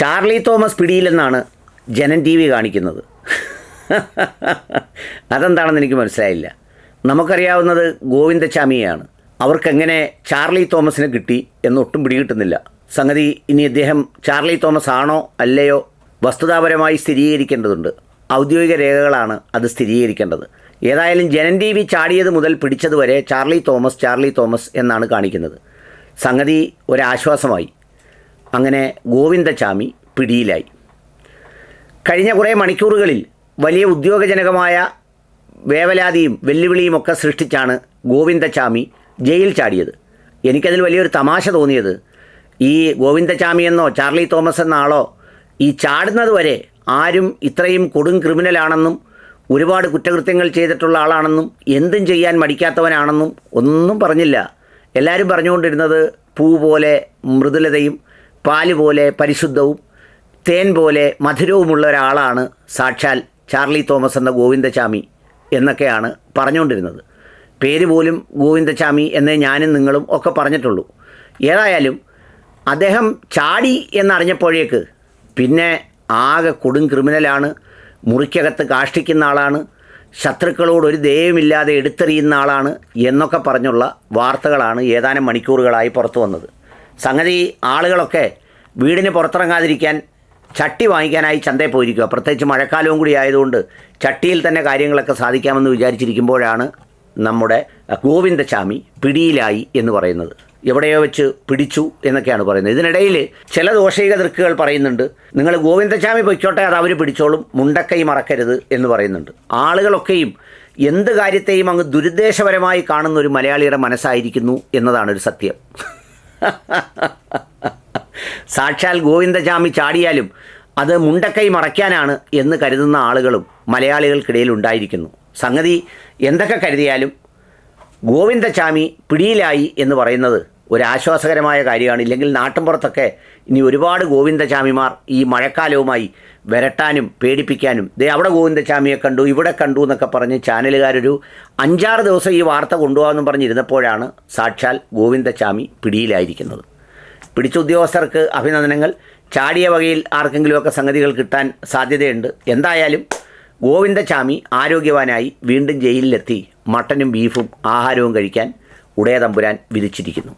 Charlie Thomas പിടിയിലെന്നാണ് Janam T V കാണിക്കുന്നത്. അതെന്താണെന്ന് എനിക്ക് മനസ്സിലായില്ല. നമുക്കറിയാവുന്നത് ഗോവിന്ദചാമിയെയാണ് അവർക്കെങ്ങനെ ചാർലി തോമസിനെ കിട്ടി എന്നൊട്ടും പിടികിട്ടുന്നില്ല. സംഗതി ഇനി അദ്ദേഹം ചാർലി തോമസ് ആണോ അല്ലയോ വസ്തുതാപരമായി സ്ഥിരീകരിക്കേണ്ടതുണ്ട്. ഔദ്യോഗിക രേഖകളാണ് അത് സ്ഥിരീകരിക്കേണ്ടത്. ഏതായാലും ജനൻ ടി വി ചാടിയത് മുതൽ പിടിച്ചതുവരെ ചാർലി തോമസ് ചാർലി തോമസ് എന്നാണ് കാണിക്കുന്നത്. സംഗതി ഒരാശ്വാസമായി. അങ്ങനെ ഗോവിന്ദചാമി പിടിയിലായി. കഴിഞ്ഞ കുറേ മണിക്കൂറുകളിൽ വലിയ ഉദ്യോഗജനകമായ വേവലാതിയും വെല്ലുവിളിയും ഒക്കെ സൃഷ്ടിച്ചാണ് ഗോവിന്ദചാമി ജയിൽ ചാടിയത്. എനിക്കതിൽ വലിയൊരു തമാശ തോന്നിയത് ഈ ഗോവിന്ദചാമി എന്നോ ചാർലി തോമസ് എന്ന ആളോ ഈ ചാടുന്നത് വരെ ആരും ഇത്രയും കൊടും ക്രിമിനലാണെന്നും ഒരുപാട് കുറ്റകൃത്യങ്ങൾ ചെയ്തിട്ടുള്ള ആളാണെന്നും എന്തും ചെയ്യാൻ മടിക്കാത്തവനാണെന്നും ഒന്നും പറഞ്ഞില്ല. എല്ലാവരും പറഞ്ഞുകൊണ്ടിരുന്നത് പൂ പോലെ മൃദുലതയും പാൽ പോലെ പരിശുദ്ധവും തേൻ പോലെ മധുരവുമുള്ള ഒരാളാണ് സാക്ഷാൽ ചാർലി തോമസ് എന്ന ഗോവിന്ദചാമി എന്നൊക്കെയാണ് പറഞ്ഞുകൊണ്ടിരുന്നത്. പേര് പോലും ഗോവിന്ദചാമി എന്നേ ഞാനും നിങ്ങളും ഒക്കെ പറഞ്ഞിട്ടുള്ളൂ. ഏതായാലും അദ്ദേഹം ചാടി എന്നറിഞ്ഞപ്പോഴേക്ക് പിന്നെ ആകെ കൊടും ക്രിമിനലാണ് മുറിക്കകത്ത് കാഷ്ടിക്കുന്ന ആളാണ് ശത്രുക്കളോട് ഒരു ദയവുമില്ലാതെ എടുത്തെറിയുന്ന ആളാണ് എന്നൊക്കെ പറഞ്ഞുള്ള വാർത്തകളാണ് ഏതാനും മണിക്കൂറുകളായി പുറത്തു വന്നത്. സംഗതി ആളുകളൊക്കെ വീടിന് പുറത്തിറങ്ങാതിരിക്കാൻ ചട്ടി വാങ്ങിക്കാനായി ചന്തയിൽ പോയിരിക്കുക. പ്രത്യേകിച്ച് മഴക്കാലവും കൂടി ആയതുകൊണ്ട് ചട്ടിയിൽ തന്നെ കാര്യങ്ങളൊക്കെ സാധിക്കാമെന്ന് വിചാരിച്ചിരിക്കുമ്പോഴാണ് നമ്മുടെ ഗോവിന്ദചാമി പിടിയിലായി എന്ന് പറയുന്നത്. എവിടെയോ വെച്ച് പിടിച്ചു എന്നൊക്കെയാണ് പറയുന്നത്. ഇതിനിടയിൽ ചില ദോഷൈക ദൃക്കുകൾ പറയുന്നുണ്ട്. നിങ്ങൾ ഗോവിന്ദചാമി പൊയ്ക്കോട്ടെ അത് അവർ പിടിച്ചോളും. മുണ്ടക്കൈ മറക്കരുത് എന്ന് പറയുന്നുണ്ട്. ആളുകളൊക്കെയും എന്ത് കാര്യത്തെയും അങ്ങ് ദുരുദ്ദേശപരമായി കാണുന്ന ഒരു മലയാളിയുടെ മനസ്സായിരിക്കുന്നു എന്നതാണ് ഒരു സത്യം. സാക്ഷാൽ ഗോവിന്ദചാമി ചാടിയാലും അത് മുണ്ടക്കൈ മറയ്ക്കാനാണ് എന്ന് കരുതുന്ന ആളുകളും മലയാളികൾക്കിടയിൽ ഉണ്ടായിരിക്കുന്നു സംഗതി എന്തൊക്കെ കരുതിയാലും ഗോവിന്ദചാമി പിടിയിലായി എന്ന് പറയുന്നത് ഒരാശ്വാസകരമായ കാര്യമാണ്. ഇല്ലെങ്കിൽ നാട്ടിൻപുറത്തൊക്കെ ഇനി ഒരുപാട് ഗോവിന്ദചാമിമാർ ഈ മഴക്കാലവുമായി വരട്ടാനും പേടിപ്പിക്കാനും ദേ അവിടെ ഗോവിന്ദചാമിയെ കണ്ടു ഇവിടെ കണ്ടു എന്നൊക്കെ പറഞ്ഞ് ചാനലുകാരൊരു അഞ്ചാറ് ദിവസം ഈ വാർത്ത കൊണ്ടുപോകാമെന്നും പറഞ്ഞിരുന്നപ്പോഴാണ് സാക്ഷാൽ ഗോവിന്ദചാമി പിടിയിലായിരിക്കുന്നത്. പിടിച്ച ഉദ്യോഗസ്ഥർക്ക് അഭിനന്ദനങ്ങൾ. ചാടിയ വകയിൽ ആർക്കെങ്കിലുമൊക്കെ സംഗതികൾ കിട്ടാൻ സാധ്യതയുണ്ട്. എന്തായാലും ഗോവിന്ദചാമി ആരോഗ്യവാനായി വീണ്ടും ജയിലിലെത്തി. മട്ടനും ബീഫും ആഹാരവും കഴിക്കാൻ ഉടയതമ്പുരാൻ വിധിച്ചിരിക്കുന്നു.